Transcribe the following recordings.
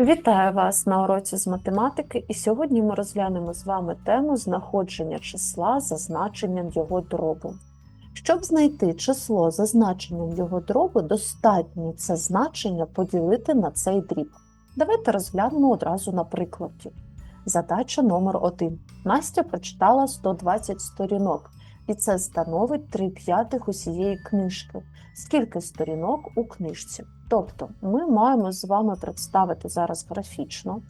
Вітаю вас на уроці з математики, і сьогодні ми розглянемо з вами тему знаходження числа за значенням його дробу. Щоб знайти число за значенням його дробу, достатньо це значення поділити на цей дріб. Давайте розглянемо одразу на прикладі. Задача номер 1. Настя прочитала 120 сторінок, і це становить 3 п'ятих усієї книжки. Скільки сторінок у книжці? Тобто ми маємо з вами представити зараз графічно,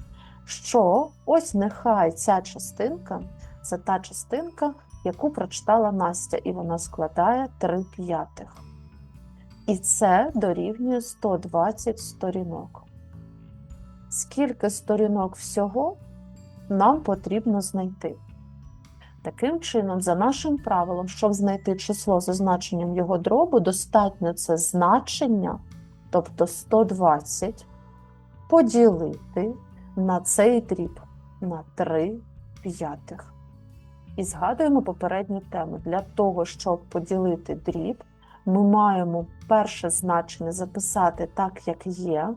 що ось нехай ця частинка це та частинка, яку прочитала Настя, і вона складає 3 п'ятих. І це дорівнює 120 сторінок. Скільки сторінок всього нам потрібно знайти? Таким чином, за нашим правилом, щоб знайти число за значенням його дробу, достатньо це значення тобто 120, поділити на цей дріб на 3 п'ятих. І згадуємо попередню тему. Для того, щоб поділити дріб, ми маємо перше значення записати так, як є.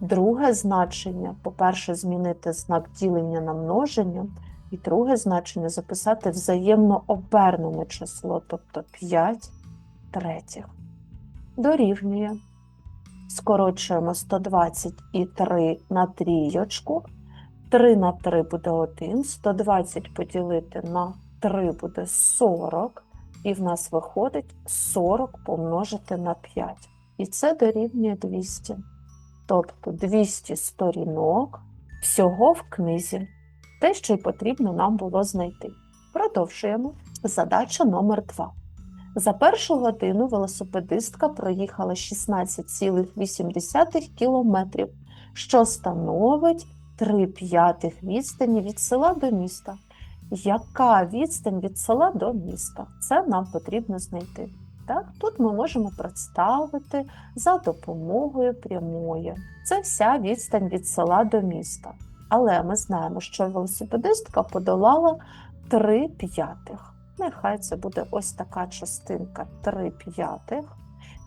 Друге значення, по-перше, змінити знак ділення на множення, і друге значення записати взаємно обернене число, тобто 5 третіх. Дорівнює скорочуємо 120 і 3 на трійочку. 3 на 3 буде 1, 120 поділити на 3 буде 40, і в нас виходить 40 помножити на 5. І це дорівнює 200. Тобто 200 сторінок всього в книзі. Те, що й потрібно нам було знайти. Продовжуємо. Задача номер 2. За першу годину велосипедистка проїхала 16,8 кілометрів, що становить 3 п'ятих відстані від села до міста. Яка відстань від села до міста? Це нам потрібно знайти. Так? Тут ми можемо представити за допомогою прямої. Це вся відстань від села до міста. Але ми знаємо, що велосипедистка подолала 3 п'ятих. Нехай це буде ось така частинка 3 п'ятих,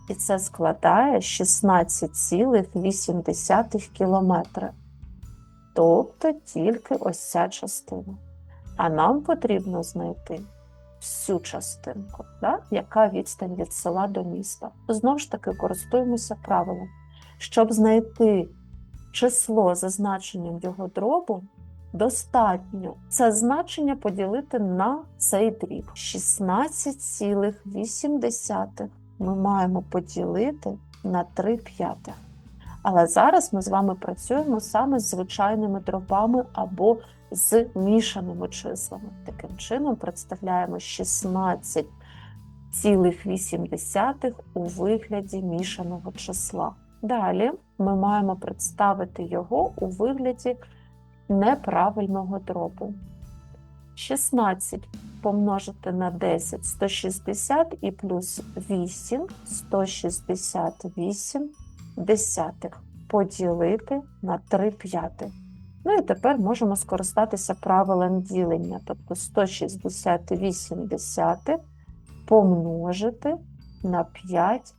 і це складає 16,8 кілометри. Тобто тільки ось ця частина. А нам потрібно знайти всю частинку, да? яка відстань від села до міста. Знову ж таки, користуємося правилом. Щоб знайти число за значенням його дробу, достатньо це значення поділити на цей дріб. 16,8 ми маємо поділити на 3 п'ятих. Але зараз ми з вами працюємо саме з звичайними дробами або з мішаними числами. Таким чином представляємо 16,8 у вигляді мішаного числа. Далі ми маємо представити його у вигляді неправильного дробу. 16 помножити на 10 160 і плюс 8 168 десятих поділити на 3 п'ятих. Ну і тепер можемо скористатися правилом ділення, тобто 168 десятих помножити на 5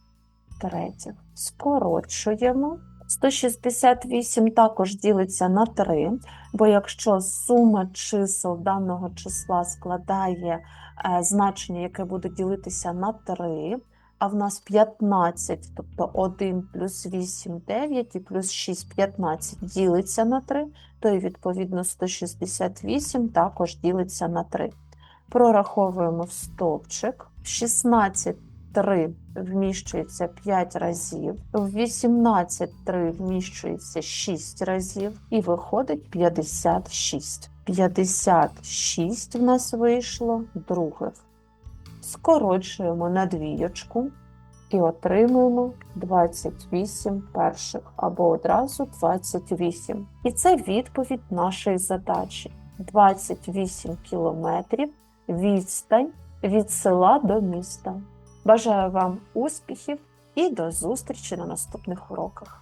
третіх. Скорочуємо. 168 також ділиться на 3, бо якщо сума чисел даного числа складає е, значення, яке буде ділитися на 3, а в нас 15, тобто 1 плюс 8 9 і плюс 6 15 ділиться на 3, то і відповідно 168 також ділиться на 3. Прораховуємо в стовпчик. 16 3 вміщується 5 разів, в 18 3 вміщується 6 разів, і виходить 56. 56 в нас вийшло других. Скорочуємо на двійочку і отримуємо 28 перших або одразу 28. І це відповідь нашої задачі: 28 кілометрів відстань від села до міста. Бажаю вам успіхів і до зустрічі на наступних уроках.